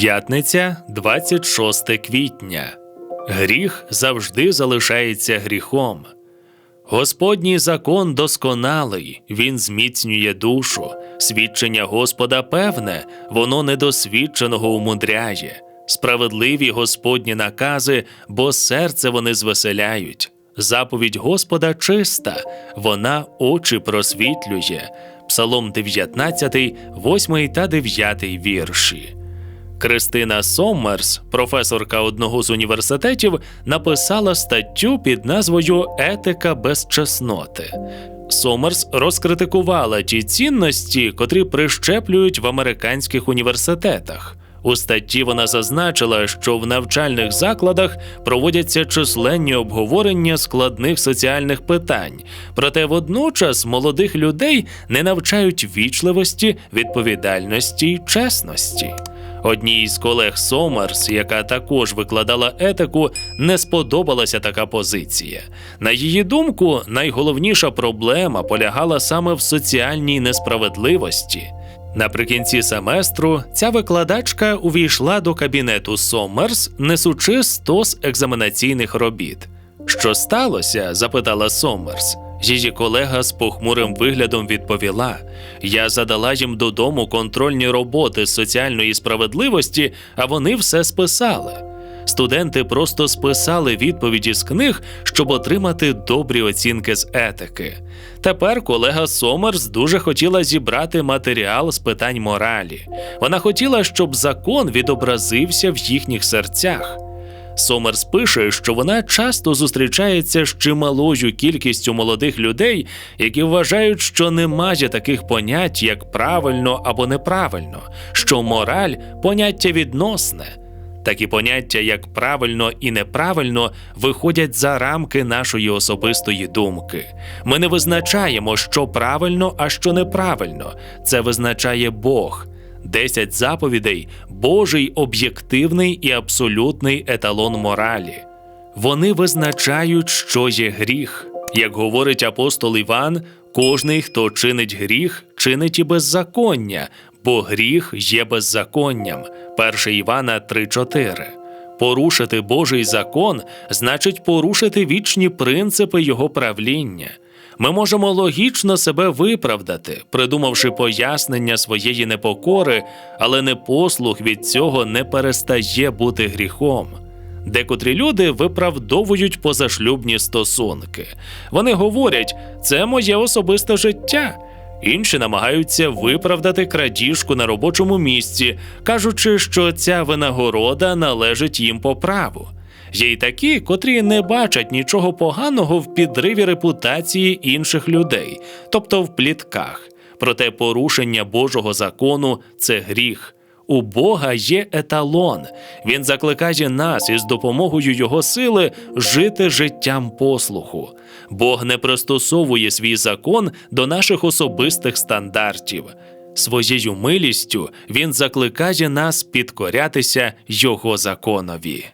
П'ятниця, 26 квітня. Гріх завжди залишається гріхом. Господній закон досконалий, він зміцнює душу. Свідчення Господа певне, воно недосвідченого умудряє. Справедливі Господні накази, бо серце вони звеселяють. Заповідь Господа чиста, вона очі просвітлює. Псалом 19, 8 та 9 вірші. Кристина Соммерс, професорка одного з університетів, написала статтю під назвою Етика без чесноти. Сомерс розкритикувала ті цінності, котрі прищеплюють в американських університетах. У статті вона зазначила, що в навчальних закладах проводяться численні обговорення складних соціальних питань, проте водночас молодих людей не навчають вічливості, відповідальності й чесності. Одній із колег Сомерс, яка також викладала етику, не сподобалася така позиція. На її думку, найголовніша проблема полягала саме в соціальній несправедливості. Наприкінці семестру ця викладачка увійшла до кабінету Сомерс, несучи стос екзаменаційних робіт. Що сталося? запитала Сомерс. Її колега з похмурим виглядом відповіла: Я задала їм додому контрольні роботи з соціальної справедливості, а вони все списали. Студенти просто списали відповіді з книг, щоб отримати добрі оцінки з етики. Тепер колега Сомерс дуже хотіла зібрати матеріал з питань моралі. Вона хотіла, щоб закон відобразився в їхніх серцях. Сомерс пише, що вона часто зустрічається з чималою кількістю молодих людей, які вважають, що немає таких понять, як правильно або неправильно, що мораль поняття відносне. Такі поняття, як правильно і неправильно, виходять за рамки нашої особистої думки. Ми не визначаємо, що правильно, а що неправильно. Це визначає Бог. Десять заповідей Божий об'єктивний і абсолютний еталон моралі. Вони визначають, що є гріх. Як говорить апостол Іван, кожний, хто чинить гріх, чинить і беззаконня, бо гріх є беззаконням. 1 Івана 3.4. Порушити Божий закон значить порушити вічні принципи його правління. Ми можемо логічно себе виправдати, придумавши пояснення своєї непокори, але непослух від цього не перестає бути гріхом. Декотрі люди виправдовують позашлюбні стосунки. Вони говорять, це моє особисте життя. Інші намагаються виправдати крадіжку на робочому місці, кажучи, що ця винагорода належить їм по праву. Є й такі, котрі не бачать нічого поганого в підриві репутації інших людей, тобто в плітках. Проте порушення Божого закону це гріх. У Бога є еталон. Він закликає нас із допомогою Його сили жити життям послуху. Бог не пристосовує свій закон до наших особистих стандартів. Своєю милістю Він закликає нас підкорятися Його законові.